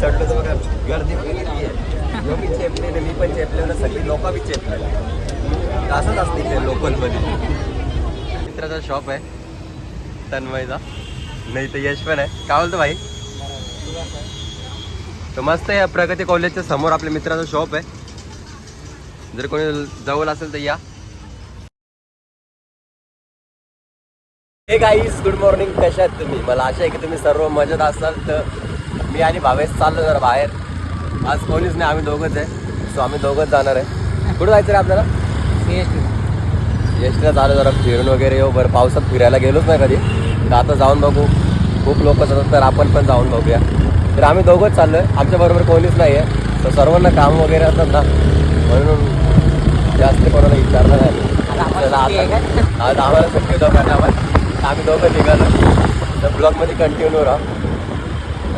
चढलो तर बघा गर्दी बघितली आहे. मी चेपलेले मी पण चेपले सगळी लोक बी चेपले असंच असते इथे लोकलमध्ये. मित्राचा शॉप आहे. तन्मयचा. नाही तर यश पण आहे. काय बोलतो भाई? तर मस्त आहे प्रगती कॉलेजच्या समोर आपल्या मित्राचा शॉप आहे. जर कोणी जवळ असेल तर या. हे गाईज गुड मॉर्निंग कशा आहेत तुम्ही? मला आशा आहे की तुम्ही सर्व मजेत असाल तर मी आणि भावेश चाललो जरा बाहेर. आज कोणीच नाही आम्ही दोघंच आहे. सो आम्ही दोघंच जाणार आहे. कुठं जायचं रे आपल्याला? यशला चालू जरा फिरून वगैरे येऊ. बरं पावसात फिरायला गेलोच नाही कधी. तर आता जाऊन बघू. खूप लोक जातात तर आपण पण जाऊन बघूया. तर आम्ही दोघंच चाललोय. आमच्या बरोबर कोणीच नाही आहे. तर सर्वांना काम वगैरे असतात ना. म्हणून जास्त कोणाला विचारलं नाही. आज आम्हाला सुट्टी दोघांना आम्ही दोघं निघालो. तर ब्लॉगमध्ये कंटिन्यू राहा.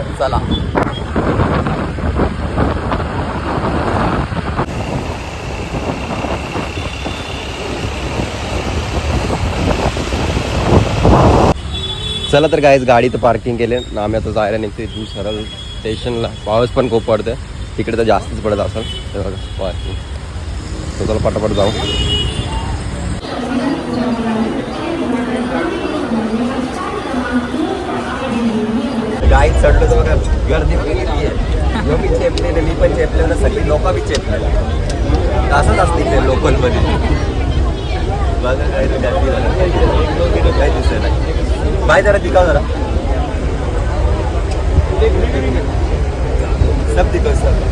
तर चला. चला तर गाईज गाडी तर पार्किंग केले. ना आम्ही आता जायला निघतो इथून सरळ स्टेशनला पाऊस पण खूप पडतं तिकडे तर जास्तच पडत असेल. तर पार्किंग तर चला पटापट जाऊ. गाईत चढलो तर बघा गर्दी बघितली आहे जो मी चेपलेले मी पण चेपले सगळी लोक बी चेपले असंच असते इथे लोकलमध्ये बघा काय गर्दी झालं. काय दिसत नाही बाय जरा दिखाव जरा सब दिखाव सब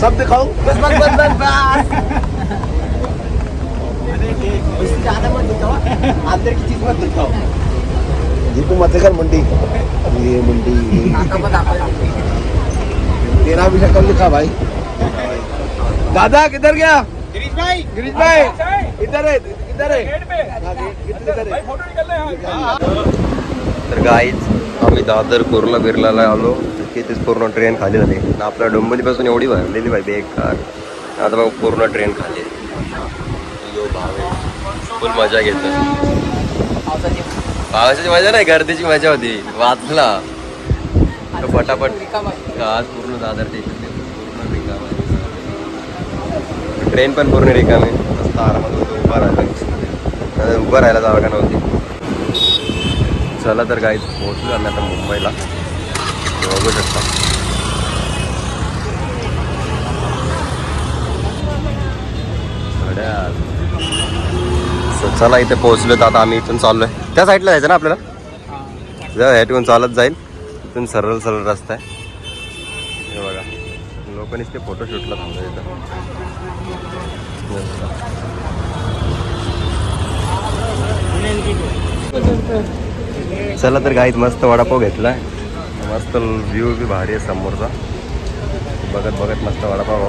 सब दिखाओ बस बस बस बस बस उससे ज़्यादा मत दिखाओ अंदर की चीज़ मत दिखाओ ये तू मत कर मंडी। ये मंडी। तेरा भी शक्ल लिखा भाई। दादा किधर गया? गिरीश भाई। गिरीश भाई इधर है इधर है। हाँ, इधर है तर गाईच आम्ही दादर कुर्ला बिर्लाला आलो. की तीच पूर्ण ट्रेन खाली झाली. आपल्या डोंबिवलीपासून एवढी भरलेली बाई बेकार. आता बघ पूर्ण ट्रेन खाली. यो भावे. फुल मज़ा घेतो पावसाची मजा नाही गर्दीची मजा होती. वाचला. तो पटापट आज पूर्ण दादर स्टेशन पूर्ण रिकाम ट्रेन पण पूर्ण रिकामी. मस्त आरामात होतो उभा राहिला उभं राहायला जागा नव्हती चला तर काही पोहोचलो आम्ही आता मुंबईला. बघू शकता. चला इथे पोहोचलो तर आता आम्ही इथून चाललोय. त्या साईडला जायचं ना आपल्याला? जा ह्यातून चालत जाईल. इथून सरळ सरळ रस्ता आहे. हे बघा. लोक फोटो फोटोशूटला थांबले इथं. चला तर गाईत मस्त वडापाव घेतलाय. मस्त व्ह्यू बी भारी आहे समोरचा. बघत बघत मस्त वडापाव.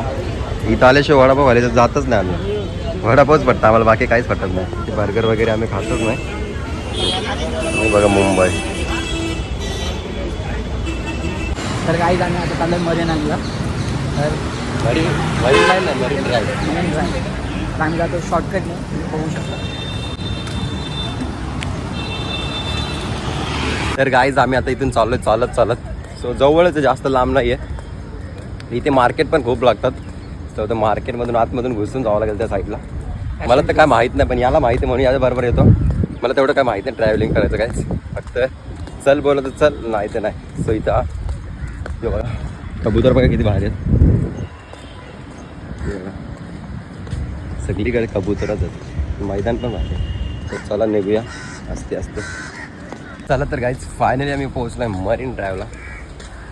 इथं आल्याशिवाय वडापाव आले तर जातच नाही आम्ही. वडापावच पडतं आम्हाला बाकी काहीच पटत नाही. बर्गर वगैरे आम्ही खातच नाही. बघा मुंबई. तर काही आम्ही आता तर मरीन नाही ड्राईव्ह तर आम्ही जातो शॉर्टकटने बघू शकता. तर गाईज आम्ही आता इथून चाललोय चालत चालत. सो जवळच जास्त लांब नाही आहे इथे मार्केट पण खूप लागतात. तर मार्केटमधून आतमधून घुसून जावं लागेल त्या साईडला मला तर काय माहीत नाही पण याला माहिती आहे म्हणून याच्या बरोबर येतो. मला तेवढं काय माहिती नाही ट्रॅव्हलिंग करायचं काय. फक्त चल बोललं तर चल. नाही तर नाही. सो इथं बघा. कबूतर बघा किती भारी आहेत. सगळीकडे कबूतरच आहेत. मैदान पण भारी आहे. तर चला निघूया. असते असते चला तर गाईज फायनली आम्ही पोहोचलोय मरीन ड्राईव्हला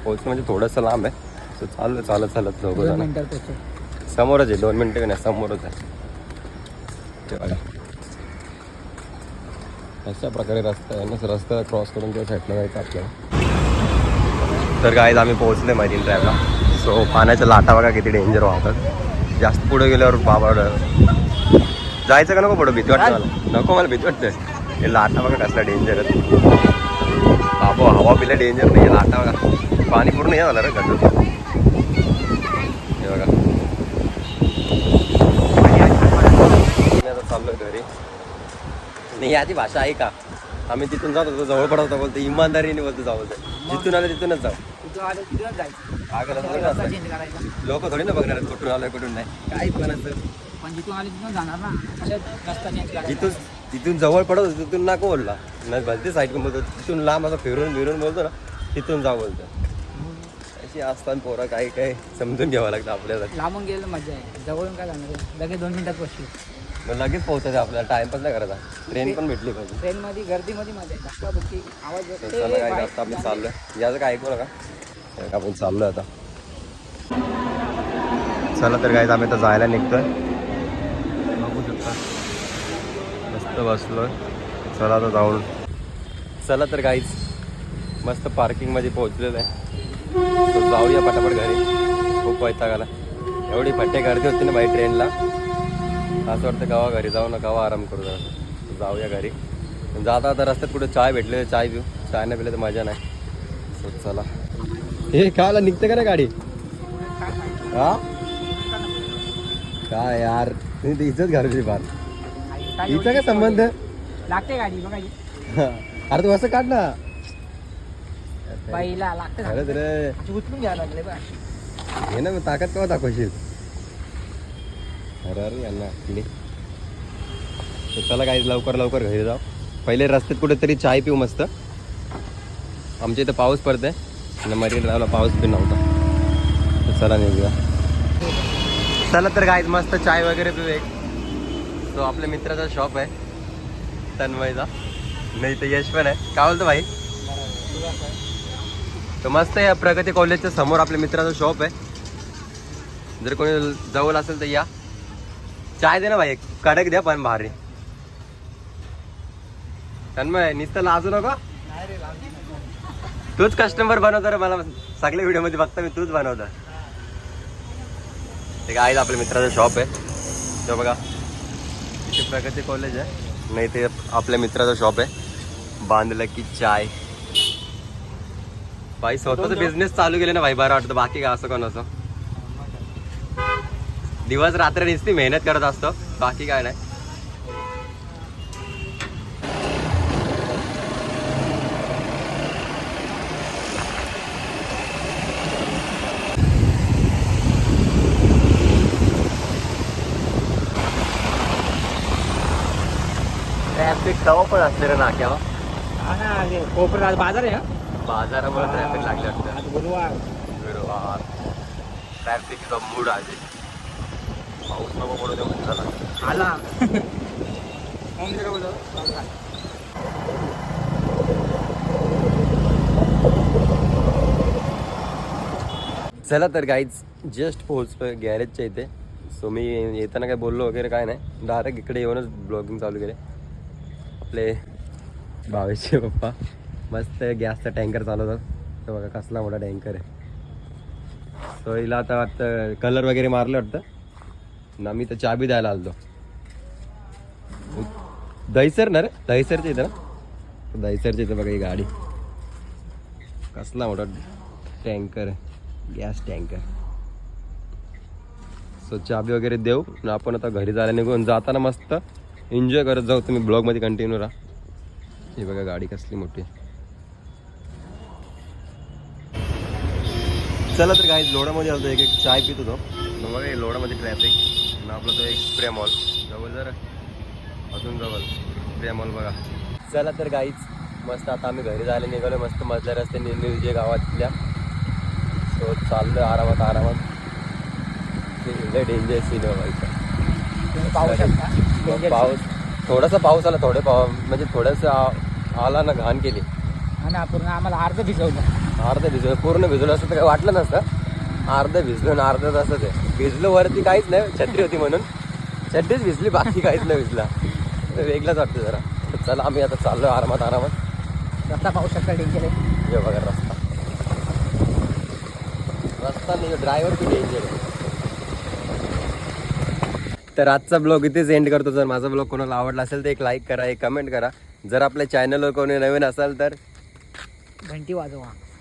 पोहोचणं म्हणजे थोडंसं लांब आहे. सो चाललं चालत चालत समोरच आहे दोन मिनटं का नाही समोरच आहे. अशा प्रकारे रस्ता आहे ना रस्ता क्रॉस करून त्या साईडला जायचं आपल्याला तर गाईज आम्ही पोहोचले मरीन ड्राईव्हला सो पाण्याच्या लाटा बघा किती डेंजर वाहतात. जास्त पुढे गेल्यावर बाबा जायचं का नको पुढं भीती वाटतं मला? नको मला भीती वाटतं. हे लाटा बघा कसला डेंजर आहे. बाबा हवा पिला डेंजर नाही लाटा बघा. पाणी पूर्ण हे झालं रे गड्डूचं हे बघा. मी आता चाललोय घरी. नाही याची भाषा आहे का? आम्ही तिथून जात होतो जवळ पडत होतो बोलतो इमानदारीने बोलतो जाऊ. बोलतो. जिथून आलं तिथूनच जाऊ. तिथून आलं काय लोक थोडी ना बघणार आहेत कुठून आलोय कुठून नाही. काय पण जिथून आले तिथून जाणार ना. अशा रस्ता चेंज करायचा. जिथून तिथून जवळ पडत होतं तिथून नको बोलला. नाही भलते साईड बोलतो. तिथून लांब असं फिरून फिरून बोलतो ना तिथून जाऊ बोलतो. अशी असताना पोरं काही काही समजून घ्यावं लागतं आपल्याला लांबून गेलं मजा आहे. जवळून काय जाणार? लगेच दोन मिनिटात पोहोचली मग लगेच पोहोचायचं आपल्याला. टाइमपास नाही करायचा? ट्रेन पण भेटली पाहिजे. ट्रेनमध्ये गर्दीमध्ये मजा आहे धक्का बुक्की आवाज तर येते, चला काय आता आम्ही चाललोय. याचं काय ऐकू नका. आपण चाललोय आता. चला तर काय आम्ही आता जायला निघतोय. बघू शकता. मस्त बसलोय. चला आता जाऊन. चला तर काहीच मस्त पार्किंगमध्ये पोहोचलेलं आहे. जाऊया पटापट घरी. खूप वैताग आला. एवढी फट्टे गर्दी होती ना बाई ट्रेनला असं वाटतं गावा घरी जाऊ ना गावा आराम करू जरा. जाऊया घरी. जाता आता रस्त्यात कुठे चाय भेटले तर चाय पिऊ. चाय नाही पिले तर मजा नाही. चला. हे खायला निघते का ना गाडी? हा? काय यार तुम्ही तर इज्जत घालवली फार. काय हिचा काय संबंध? लागते गाडी बघा अरे तू असं काढ ना. पहिला लागते. खरंच रे. अशी उचलून घ्यायला लागले बघ. हे ना मग ताकद केव्हा दाखवशील? अरे यांना आपली. तर चला काही लवकर लवकर घरी जाऊ. पहिले रस्त्यात कुठेतरी चाय पिऊ मस्त. आमच्या इथं पाऊस पडतंय आणि मरीन ड्राईव्हला पाऊस बी नव्हता. तर चला निघूया. चला तर काय मस्त चाय वगैरे पिऊ एक तो आपल्या मित्राचा शॉप आहे. तन्मयचा. नाही तर यश पण आहे. काय बोलतो भाई? तर मस्त आहे प्रगती कॉलेजच्या समोर आपल्या मित्राचा शॉप आहे. जर कोणी जवळ असेल तर या. चाय दे ना भाई कडक द्या पण भारी. तन्मय नुसतं लाजू नको? तूच कस्टमर बनवतो रे मला सगळ्या व्हिडिओमध्ये बघता मी तूच बनवतो. ते काय आपल्या मित्राचा शॉप आहे. तो बघा इथे प्रगती कॉलेज आहे. नाही ते आपल्या मित्राचा शॉप आहे. बांधलं की चाय. भाई स्वतःच बिझनेस चालू केले ना भाई बरं वाटतं. बाकी काय असं कोणाचं दिवस रात्र नुसती मेहनत करत असतो. बाकी काय नाही. ट्रॅफिक कवा पण असते रे नाक्यावर. हा कोपरा बाजार आहे? बाजारामुळे ट्रॅफिक लागले वाटतं गुरुवार. गुरुवार. ट्रॅफिकचा मूड आहे. पाऊस नको पडू चला आला चला तर काहीच जस्ट पोहोचतोय गॅरेजच्या इथे. सो मी येताना काय बोललो वगैरे काय नाही. डायरेक्ट इकडे येऊनच ब्लॉगिंग चालू केले आपले भावेशचे पप्पा. मस्त गॅसचा टँकर चालवतात. तर बघा कसला मोठा टँकर आहे. सो हिला आता वाटतं कलर वगैरे मारलं वाटतं. ना मी तर चाबी द्यायला आलो दहीसर ना रे? दहीसरच्या इथं ना? दहीसरच्या इथं बघा ही गाडी. कसला मोठा टँकर गॅस टँकर. सो चाबी वगैरे देऊ आपण आता घरी जायला निघून जाताना मस्त एन्जॉय करत जाऊ. तुम्ही ब्लॉगमध्ये कंटिन्यू राहा. ही बघा गाडी कसली मोठी चला तर काही लोडामध्ये आलतो एक एक चाय पित होतो मग बघा हे लोडामध्ये ट्रॅफिक आणि आपला तो एक स्प्रे मॉल जवळ जर अजून जवळ. स्प्रे मॉल बघा. चला तर काहीच मस्त आता आम्ही घरी जायला निघालो मस्त मधल्या रस्त्याने निर्जे गावातल्या. सो चाललोय आरामात आरामात. लय डेंजर सीन Danger पाऊस थोडासा पाऊस आला थोडे पाव म्हणजे थोडंसं आला ना घाण केली. ना पूर्ण आम्हाला अर्ध भिजवलं. अर्ध भिजलं. पूर्ण भिजलं असं तर काही वाटलं नसतं. अर्ध भिजलं आणि अर्ध तसंच. आहे भिजलं वरती काहीच नाही छत्री होती म्हणून. छत्रीच भिजली बाकी काहीच नाही भिजला. वेगळंच वाटतं जरा. चला आम्ही आता चाललो आरामात आरामात. रस्ता पाहू शकता डेंजर आहे. हे बघा रस्ता. रस्ता नाही ड्रायव्हर किती डेंजर आहे. तर आजचा ब्लॉग इथेच एंड करतो. जर माझा ब्लॉग कोणाला आवडला असेल तर एक लाईक करा एक कमेंट करा. जर आपल्या चॅनलवर कोणी नवीन असाल तर घंटी वाजवा.